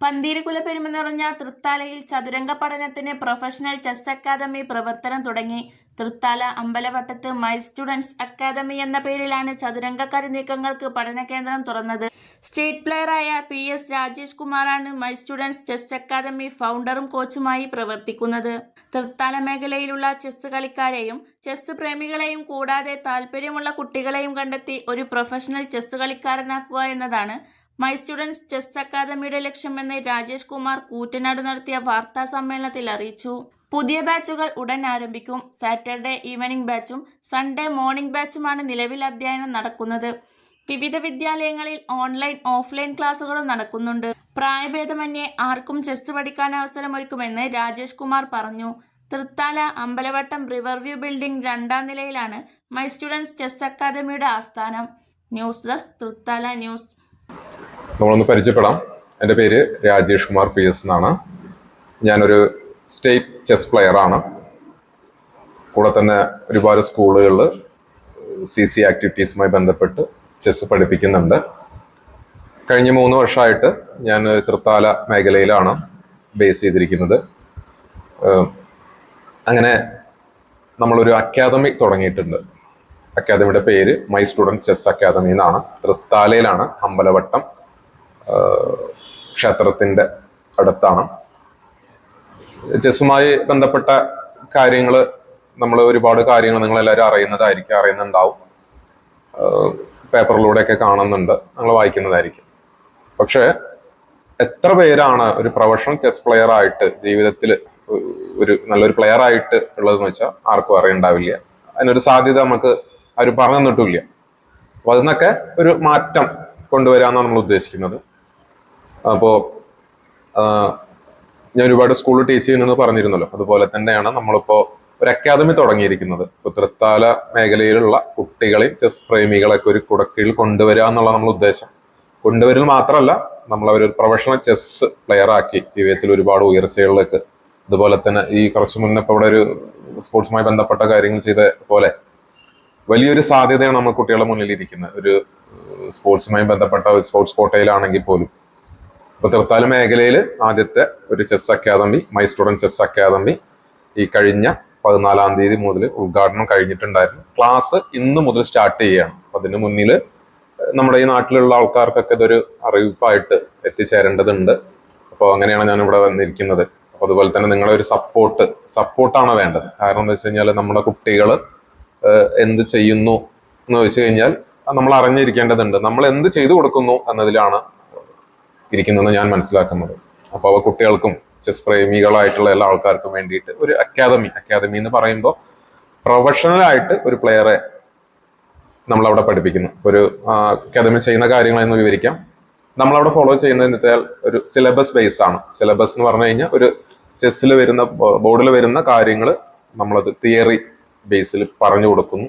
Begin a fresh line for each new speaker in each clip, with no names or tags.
പന്തീരുകുല പെരുമ നിറഞ്ഞ തൃത്താലയിൽ ചതുരംഗ പഠനത്തിന് പ്രൊഫഷണൽ ചെസ് അക്കാദമി പ്രവർത്തനം തുടങ്ങി. തൃത്താല അമ്പലവട്ടത്ത് മൈ സ്റ്റുഡൻസ് അക്കാദമി എന്ന പേരിലാണ് ചതുരംഗ കരുനീക്കങ്ങൾക്ക് പഠന കേന്ദ്രം തുറന്നത്. സ്റ്റേറ്റ് പ്ലെയറായ പി. എസ്. രാജേഷ് കുമാറാണ് മൈ സ്റ്റുഡൻസ് ചെസ് അക്കാദമി ഫൗണ്ടറും കോച്ചുമായി പ്രവർത്തിക്കുന്നത്. തൃത്താല മേഖലയിലുള്ള ചെസ് കളിക്കാരെയും ചെസ് പ്രേമികളെയും കൂടാതെ താല്പര്യമുള്ള കുട്ടികളെയും കണ്ടെത്തി ഒരു പ്രൊഫഷണൽ ചെസ് കളിക്കാരനാക്കുക എന്നതാണ് മൈ സ്റ്റുഡൻസ് ചെസ് അക്കാദമിയുടെ ലക്ഷ്യമെന്ന് രാജേഷ് കുമാർ കൂറ്റനാട് നടത്തിയ വാർത്താ സമ്മേളനത്തിൽ അറിയിച്ചു. പുതിയ ബാച്ചുകൾ ഉടൻ ആരംഭിക്കും. സാറ്റർഡേ ഈവനിംഗ് ബാച്ചും സൺഡേ മോർണിംഗ് ബാച്ചുമാണ് നിലവിൽ അധ്യയനം നടക്കുന്നത്. വിവിധ വിദ്യാലയങ്ങളിൽ ഓൺലൈൻ, ഓഫ്ലൈൻ ക്ലാസുകളും നടക്കുന്നുണ്ട്. പ്രായഭേദമന്യേ ആർക്കും ചെസ് പഠിക്കാൻ അവസരമൊരുക്കുമെന്ന് രാജേഷ് കുമാർ പറഞ്ഞു. തൃത്താല അമ്പലവട്ടം റിവർവ്യൂ ബിൽഡിംഗ് രണ്ടാം നിലയിലാണ് മൈ സ്റ്റുഡൻസ് ചെസ് അക്കാദമിയുടെ ആസ്ഥാനം. ന്യൂസ് ഡെസ്ക് തൃത്താല ന്യൂസ്
നമ്മളൊന്ന് പരിചയപ്പെടാം. എന്റെ പേര് രാജേഷ് കുമാർ പി എസ് എന്നാണ്. ഞാനൊരു സ്റ്റേറ്റ് ചെസ് പ്ലെയറാണ് കൂടെ തന്നെ ഒരുപാട് സ്കൂളുകളിൽ സി സി ആക്ടിവിറ്റീസുമായി ബന്ധപ്പെട്ട് ചെസ് പഠിപ്പിക്കുന്നുണ്ട്. കഴിഞ്ഞ മൂന്ന് വർഷമായിട്ട് ഞാൻ തൃത്താല മേഖലയിലാണ് ബേസ് ചെയ്തിരിക്കുന്നത്. അങ്ങനെ നമ്മളൊരു അക്കാദമി തുടങ്ങിയിട്ടുണ്ട്. അക്കാദമിയുടെ പേര് മൈ സ്റ്റുഡന്റ് ചെസ് അക്കാദമി എന്നാണ്. തൃത്താലയിലാണ് അമ്പലവട്ടം. ക്ഷേത്രത്തിന്റെ അടുത്താണ്. ചെസ്സുമായി ബന്ധപ്പെട്ട കാര്യങ്ങൾ നമ്മൾ ഒരുപാട് കാര്യങ്ങൾ നിങ്ങളെല്ലാവരും അറിയുന്നതായിരിക്കും അറിയുന്നുണ്ടാവും. പേപ്പറിലൂടെയൊക്കെ കാണുന്നുണ്ട് നിങ്ങൾ വായിക്കുന്നതായിരിക്കും. പക്ഷേ എത്ര പേരാണ് ഒരു പ്രൊഫഷണൽ ചെസ് പ്ലെയർ ആയിട്ട് ജീവിതത്തിൽ ഒരു നല്ലൊരു പ്ലെയർ ആയിട്ട് ഉള്ളതെന്ന് വെച്ചാൽ ആർക്കും അറിയണ്ടാവില്ല. അതിനൊരു സാധ്യത നമുക്ക് ആരും പറഞ്ഞു തന്നിട്ടില്ല അപ്പൊ അതിന്നൊക്കെ ഒരു മാറ്റം കൊണ്ടുവരാന്നാണ് നമ്മൾ ഉദ്ദേശിക്കുന്നത്. അപ്പോൾ ഞാൻ ഒരുപാട് സ്കൂളിൽ ടീച്ച് ചെയ്യുന്നെന്ന് പറഞ്ഞിരുന്നല്ലോ. അതുപോലെ തന്നെയാണ് നമ്മളിപ്പോൾ ഒരു അക്കാദമി തുടങ്ങിയിരിക്കുന്നത്. ഇപ്പോൾ തൃത്താല മേഖലയിലുള്ള കുട്ടികളെയും ചെസ് പ്രേമികളൊക്കെ ഒരു കുടക്കീഴിൽ കൊണ്ടുവരിക എന്നുള്ള നമ്മുടെ ഉദ്ദേശം. കൊണ്ടുവരൽ മാത്രമല്ല നമ്മൾ ഒരു പ്രൊഫഷണൽ ചെസ് പ്ലെയർ ആക്കി ജീവിതത്തിൽ ഒരുപാട് ഉയർച്ചകളിലേക്ക് അതുപോലെ തന്നെ ഈ കുറച്ച് മുന്നേ ഇപ്പോൾ ഇവിടെ ഒരു സ്പോർട്സുമായി ബന്ധപ്പെട്ട കാര്യങ്ങൾ ചെയ്ത പോലെ വലിയൊരു സാധ്യതയാണ് നമ്മൾ കുട്ടികളുടെ മുന്നിൽ ഇരിക്കുന്നത് ഒരു സ്പോർട്സുമായി ബന്ധപ്പെട്ട ഒരു സ്പോർട്സ് കോട്ടയിലാണെങ്കിൽ പോലും. ഇപ്പൊ തൃത്താല മേഖലയിൽ ആദ്യത്തെ ഒരു chess academy my student chess academy ഈ കഴിഞ്ഞ പതിനാലാം തീയതി മുതൽ ഉദ്ഘാടനം കഴിഞ്ഞിട്ടുണ്ടായിരുന്നു. ക്ലാസ് ഇന്ന് മുതൽ സ്റ്റാർട്ട് ചെയ്യുകയാണ് അതിന് മുന്നിൽ നമ്മുടെ ഈ നാട്ടിലുള്ള ആൾക്കാർക്കൊക്കെ ഇതൊരു അറിയിപ്പായിട്ട് എത്തിച്ചേരേണ്ടതുണ്ട്. അപ്പോൾ അങ്ങനെയാണ് ഞാൻ ഇവിടെ വന്നിരിക്കുന്നത്. അപ്പോൾ അതുപോലെ തന്നെ നിങ്ങളുടെ ഒരു സപ്പോർട്ട് സപ്പോർട്ടാണ് വേണ്ടത്. കാരണം എന്താ വെച്ച് കഴിഞ്ഞാൽ നമ്മുടെ കുട്ടികൾ എന്ത് ചെയ്യുന്നു എന്ന് വെച്ച് കഴിഞ്ഞാൽ നമ്മൾ അറിഞ്ഞിരിക്കേണ്ടതുണ്ട്. നമ്മൾ എന്ത് ചെയ്തു കൊടുക്കുന്നു എന്നതിലാണ് ഇരിക്കുന്നതെന്ന് ഞാൻ മനസ്സിലാക്കുന്നത്. അപ്പോൾ അവ കുട്ടികൾക്കും ചെസ് പ്രേമികളായിട്ടുള്ള എല്ലാ ആൾക്കാർക്കും വേണ്ടിയിട്ട് ഒരു അക്കാദമി അക്കാദമി എന്ന് പറയുമ്പോൾ പ്രൊഫഷണൽ ആയിട്ട് ഒരു പ്ലെയറെ നമ്മൾ അവിടെ പഠിപ്പിക്കുന്നു. ഒരു അക്കാദമി ചെയ്യുന്ന കാര്യങ്ങളെന്ന് വിവരിക്കാം. നമ്മളവിടെ ഫോളോ ചെയ്യുന്നത് ഒരു സിലബസ് ബേസ് ആണ്. സിലബസ് എന്ന് പറഞ്ഞു കഴിഞ്ഞാൽ ഒരു ചെസ്സിൽ വരുന്ന ബോർഡിൽ വരുന്ന കാര്യങ്ങൾ നമ്മളത് തിയറി ബേസിൽ പറഞ്ഞു കൊടുക്കുന്നു.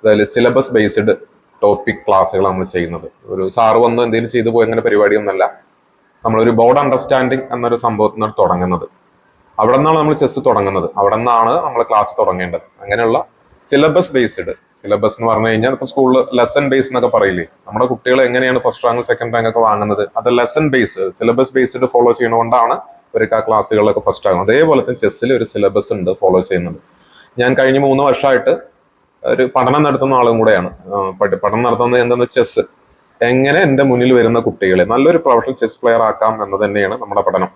അതായത് സിലബസ് ബേസ്ഡ് ടോപ്പിക് ക്ലാസ്സുകൾ നമ്മൾ ചെയ്യുന്നത്. ഒരു സാറ് വന്ന് എന്തെങ്കിലും ചെയ്തു പോയി അങ്ങനെ പരിപാടിയൊന്നുമല്ല. നമ്മളൊരു ബോർഡ് അണ്ടർസ്റ്റാൻഡിങ് എന്നൊരു സംഭവത്തിൽ നിന്നാണ് തുടങ്ങുന്നത്. അവിടെ നിന്നാണ് നമ്മൾ ചെസ് തുടങ്ങുന്നത്. അവിടെ നിന്നാണ് നമ്മൾ ക്ലാസ് തുടങ്ങേണ്ടത്. അങ്ങനെയുള്ള സിലബസ് ബേസ്ഡ് സിലബസ് എന്ന് പറഞ്ഞു കഴിഞ്ഞാൽ ഇപ്പൊ സ്കൂളിൽ ലെസൺ ബേസ് എന്നൊക്കെ പറയില്ലേ? നമ്മുടെ കുട്ടികൾ എങ്ങനെയാണ് ഫസ്റ്റ് റാങ്ക് സെക്കൻഡ് റാങ്ക് ഒക്കെ വാങ്ങുന്നത്? അത് lesson base syllabus based follow ചെയ്യണോണ്ടാണ് അവർക്ക് ആ ക്ലാസ്സുകളിലൊക്കെ ഫസ്റ്റ് ആകുന്നത്. അതേപോലെ തന്നെ ചെസ്സിൽ ഒരു സിലബസ് ഉണ്ട് ഫോളോ ചെയ്യുന്നത്. ഞാൻ കഴിഞ്ഞ മൂന്ന് വർഷമായിട്ട് ഒരു പഠനം നടത്തുന്ന ആളും കൂടെയാണ്. പഠനം നടത്തുന്നത് എന്താണെന്ന് ചെസ് എങ്ങനെ എന്റെ മുന്നിൽ വരുന്ന കുട്ടികളെ നല്ലൊരു പ്രൊഫഷണൽ ചെസ് പ്ലെയർ ആക്കാം എന്ന് തന്നെയാണ് നമ്മുടെ പഠനം.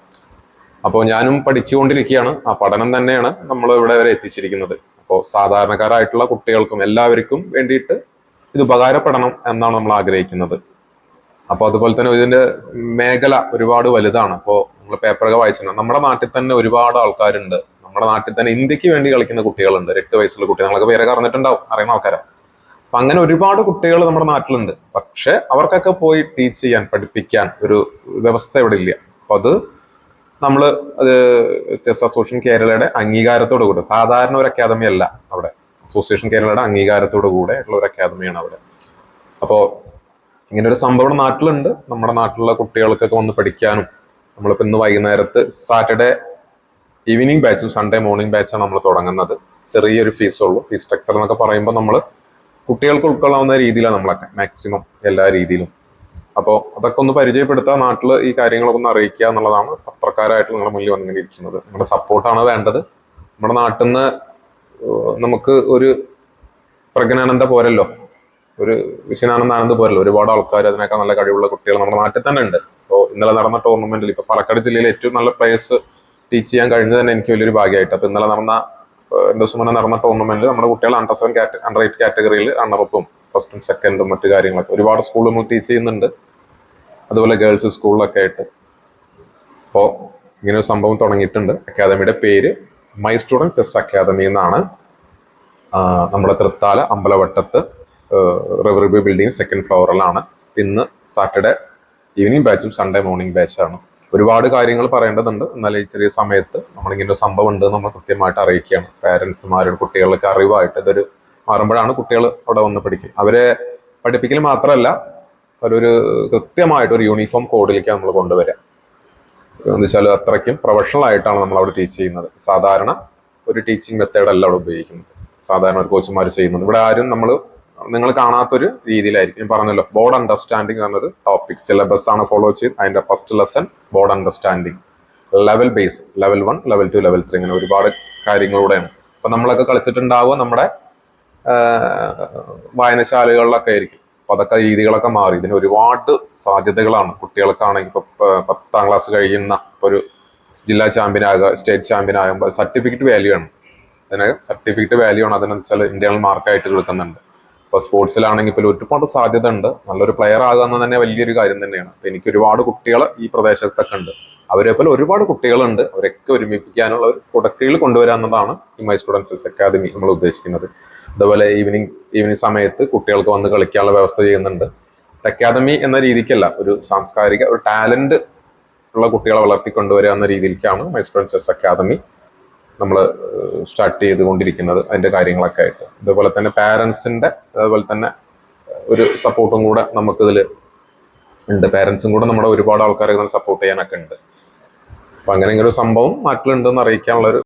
അപ്പോൾ ഞാനും പഠിച്ചുകൊണ്ടിരിക്കുകയാണ്. ആ പഠനം തന്നെയാണ് നമ്മൾ ഇവിടെ വരെ എത്തിച്ചിരിക്കുന്നത്. അപ്പോൾ സാധാരണക്കാരായിട്ടുള്ള കുട്ടികൾക്കും എല്ലാവർക്കും വേണ്ടിയിട്ട് ഇത് ഉപകാരപ്പെടണം എന്നാണ് നമ്മൾ ആഗ്രഹിക്കുന്നത്. അപ്പോൾ അതുപോലെ തന്നെ ഇതിന്റെ മേഖല ഒരുപാട് വലുതാണ്. അപ്പോൾ നമ്മൾ പേപ്പറൊക്കെ വായിച്ചിട്ടുണ്ട്. നമ്മുടെ നാട്ടിൽ തന്നെ ഒരുപാട് ആൾക്കാരുണ്ട്. നമ്മുടെ നാട്ടിൽ തന്നെ ഇന്ത്യയ്ക്ക് വേണ്ടി കളിക്കുന്ന കുട്ടികളുണ്ട്. എട്ട് വയസ്സുള്ള കുട്ടികൾ നമ്മളൊക്കെ പേരൊക്കെ അറിഞ്ഞിട്ടുണ്ടാവും. അറിയുന്ന ആൾക്കാരാണ് അപ്പൊ അങ്ങനെ ഒരുപാട് കുട്ടികൾ നമ്മുടെ നാട്ടിലുണ്ട്. പക്ഷെ അവർക്കൊക്കെ പോയി ടീച്ച് ചെയ്യാൻ പഠിപ്പിക്കാൻ ഒരു വ്യവസ്ഥ ഇവിടെ ഇല്ല. അപ്പൊ അത് നമ്മൾ അത് ചെസ് അസോസിയേഷൻ കേരളയുടെ അംഗീകാരത്തോടു കൂടെ സാധാരണ ഒരു അക്കാദമി അല്ല അവിടെ. അസോസിയേഷൻ കേരളയുടെ അംഗീകാരത്തോടു കൂടെ ഉള്ള ഒരു അക്കാദമിയാണ് അവിടെ. അപ്പോൾ ഇങ്ങനെ ഒരു സംഭവം നാട്ടിലുണ്ട്. നമ്മുടെ നാട്ടിലുള്ള കുട്ടികൾക്കൊക്കെ വന്ന് പഠിക്കാനും നമ്മളിപ്പോൾ ഇന്ന് വൈകുന്നേരത്ത് സാറ്റർഡേ ഈവനിങ് ബാച്ചും സൺഡേ മോർണിംഗ് ബാച്ചാണ് നമ്മൾ തുടങ്ങുന്നത്. ചെറിയൊരു ഫീസ് ഉള്ളൂ. ഫീസ് സ്ട്രക്ചർ എന്നൊക്കെ പറയുമ്പോൾ നമ്മൾ കുട്ടികൾക്ക് ഉൾക്കൊള്ളാവുന്ന രീതിയിലാണ് നമ്മളൊക്കെ മാക്സിമം എല്ലാ രീതിയിലും. അപ്പോൾ അതൊക്കെ ഒന്ന് പരിചയപ്പെടുത്തുക നാട്ടിൽ ഈ കാര്യങ്ങളൊക്കെ ഒന്ന് അറിയിക്കുക എന്നുള്ളതാണ് പത്രക്കാരായിട്ട് നിങ്ങളുടെ മുന്നിൽ വന്നിരിക്കുന്നത്. നിങ്ങളുടെ സപ്പോർട്ടാണ് വേണ്ടത്. നമ്മുടെ നാട്ടിൽ നിന്ന് നമുക്ക് ഒരു പ്രജ്ഞാനന്ദ പോരല്ലോ. ഒരു വിശ്വനാനന്ദാനന്ദ പോരല്ലോ. ഒരുപാട് ആൾക്കാർ അതിനേക്കാൾ നല്ല കഴിവുള്ള കുട്ടികൾ നമ്മുടെ നാട്ടിൽ തന്നെ ഉണ്ട്. അപ്പോൾ ഇന്നലെ നടന്ന ടൂർണമെന്റിൽ ഇപ്പൊ പാലക്കാട് ജില്ലയിൽ ഏറ്റവും നല്ല പ്ലേയേഴ്സ് ടീച്ച് ചെയ്യാൻ കഴിഞ്ഞത് തന്നെ എനിക്ക് വലിയൊരു ഭാഗ്യമായിട്ട്. അപ്പോൾ ഇന്നലെ നടന്ന മുന്നേ നടന്ന ടൂർണമെന്റിൽ നമ്മുടെ കുട്ടികൾ അണ്ടർ സെവൻ അണ്ടർ എയ്റ്റ് കാറ്റഗറിയിൽ അണ്ണറപ്പും ഫസ്റ്റും സെക്കൻഡും മറ്റു കാര്യങ്ങളൊക്കെ. ഒരുപാട് സ്കൂളിൽ നമ്മൾ ടീച്ച് ചെയ്യുന്നുണ്ട്. അതുപോലെ ഗേൾസ് സ്കൂളിലൊക്കെ ആയിട്ട്. അപ്പോൾ ഇങ്ങനെ ഒരു സംഭവം തുടങ്ങിയിട്ടുണ്ട്. അക്കാദമിയുടെ പേര് മൈ സ്റ്റുഡന്റ് ചെസ് അക്കാദമി എന്നാണ്. നമ്മുടെ തൃത്താല അമ്പലവട്ടത്ത് റിവർ ബിൽഡിംഗ് സെക്കൻഡ് ഫ്ലോറിലാണ് ഇന്ന് സാറ്റർഡേ ഈവനിങ് ബാച്ചും സൺഡേ മോർണിംഗ് ബാച്ചാണ് ഒരുപാട് കാര്യങ്ങൾ പറയേണ്ടതുണ്ട്. എന്നാൽ ഈ ചെറിയ സമയത്ത് നമ്മളിങ്ങനെ ഒരു സംഭവം ഉണ്ട് നമ്മൾ കൃത്യമായിട്ട് അറിയിക്കുകയാണ്. പാരൻസുമാരുടെ കുട്ടികളൊക്കെ അറിവായിട്ട് ഇതൊരു മാറുമ്പോഴാണ് കുട്ടികൾ അവിടെ വന്ന് പഠിക്കും അവരെ പഠിപ്പിക്കൽ മാത്രമല്ല അവരൊരു കൃത്യമായിട്ട് ഒരു യൂണിഫോം കോഡിലേക്ക് നമ്മൾ കൊണ്ടുവരിക. എന്ന് വെച്ചാൽ അത്രയ്ക്കും പ്രൊഫഷണൽ ആയിട്ടാണ് നമ്മൾ അവിടെ ടീച്ച് ചെയ്യുന്നത്. സാധാരണ ഒരു ടീച്ചിങ് മെത്തേഡ് അല്ല അവിടെ ഉപയോഗിക്കുന്നത്. സാധാരണ ഒരു കോച്ചുമാർ ചെയ്യുന്നത്. ഇവിടെ ആരും നമ്മൾ നിങ്ങൾ കാണാത്തൊരു രീതിയിലായിരിക്കും. ഞാൻ പറഞ്ഞല്ലോ ബോർഡ് അണ്ടർസ്റ്റാൻഡിങ് എന്നൊരു ടോപ്പിക് സിലബസ് ആണ് ഫോളോ ചെയ്ത് അതിന്റെ first lesson board understanding level base level one level two level three ഇങ്ങനെ ഒരുപാട് കാര്യങ്ങളൂടെയാണ്. അപ്പൊ നമ്മളൊക്കെ കളിച്ചിട്ടുണ്ടാവുക നമ്മുടെ വായനശാലകളിലൊക്കെ ആയിരിക്കും. അപ്പൊ അതൊക്കെ രീതികളൊക്കെ മാറി. ഇതിന് ഒരുപാട് സാധ്യതകളാണ്. കുട്ടികൾക്കാണെങ്കിൽ ഇപ്പൊ പത്താം ക്ലാസ് കഴിയുന്ന ഒരു ജില്ലാ ചാമ്പ്യൻ ആകുക സ്റ്റേറ്റ് ചാമ്പ്യൻ ആകുമ്പോൾ സർട്ടിഫിക്കറ്റ് വാല്യൂ ആണ്. അതിന് സർട്ടിഫിക്കറ്റ് വാല്യൂ ആണ്. അതിനെന്ന് വെച്ചാൽ ഇന്റേണൽ മാർക്കായിട്ട് കൊടുക്കുന്നുണ്ട്. ഇപ്പൊ സ്പോർട്സിലാണെങ്കിൽ ഇപ്പോൾ ഒരുപാട് സാധ്യത ഉണ്ട് നല്ലൊരു പ്ലെയർ ആകുക എന്ന് തന്നെ വലിയൊരു കാര്യം തന്നെയാണ്. എനിക്ക് ഒരുപാട് കുട്ടികൾ ഈ പ്രദേശത്തൊക്കെ ഉണ്ട്. അവരെ പോലെ ഒരുപാട് കുട്ടികളുണ്ട്. അവരൊക്കെ ഒരുമിപ്പിക്കാനുള്ള ഒരു കുടക്കീഴിൽ കൊണ്ടുവരിക എന്നതാണ് ഈ മൈ സ്റ്റുഡൻസ് അക്കാദമി നമ്മൾ ഉദ്ദേശിക്കുന്നത്. അതുപോലെ ഈവനിങ് ഈവനിങ് സമയത്ത് കുട്ടികൾക്ക് വന്ന് കളിക്കാനുള്ള വ്യവസ്ഥ ചെയ്യുന്നുണ്ട്. അക്കാദമി എന്ന രീതിക്കല്ല ഒരു സാംസ്കാരിക ഒരു ടാലന്റ് ഉള്ള കുട്ടികളെ വളർത്തിക്കൊണ്ടുവരിക എന്ന രീതിയിലേക്കാണ് മൈ സ്റ്റുഡൻസ് അക്കാദമി നമ്മൾ സ്റ്റാർട്ട് ചെയ്തുകൊണ്ടിരിക്കുന്നത് അതിന്റെ കാര്യങ്ങളൊക്കെ ആയിട്ട്. അതുപോലെ തന്നെ പാരൻസിന്റെ അതുപോലെ തന്നെ ഒരു സപ്പോർട്ടും കൂടെ നമുക്കിതിൽ ഉണ്ട്. പാരൻസും കൂടെ നമ്മുടെ ഒരുപാട് ആൾക്കാരെ സപ്പോർട്ട് ചെയ്യാനൊക്കെ ഉണ്ട്. അപ്പൊ അങ്ങനെ ഒരു സംഭവം നാട്ടിലുണ്ടെന്ന് അറിയിക്കാനുള്ള ഒരു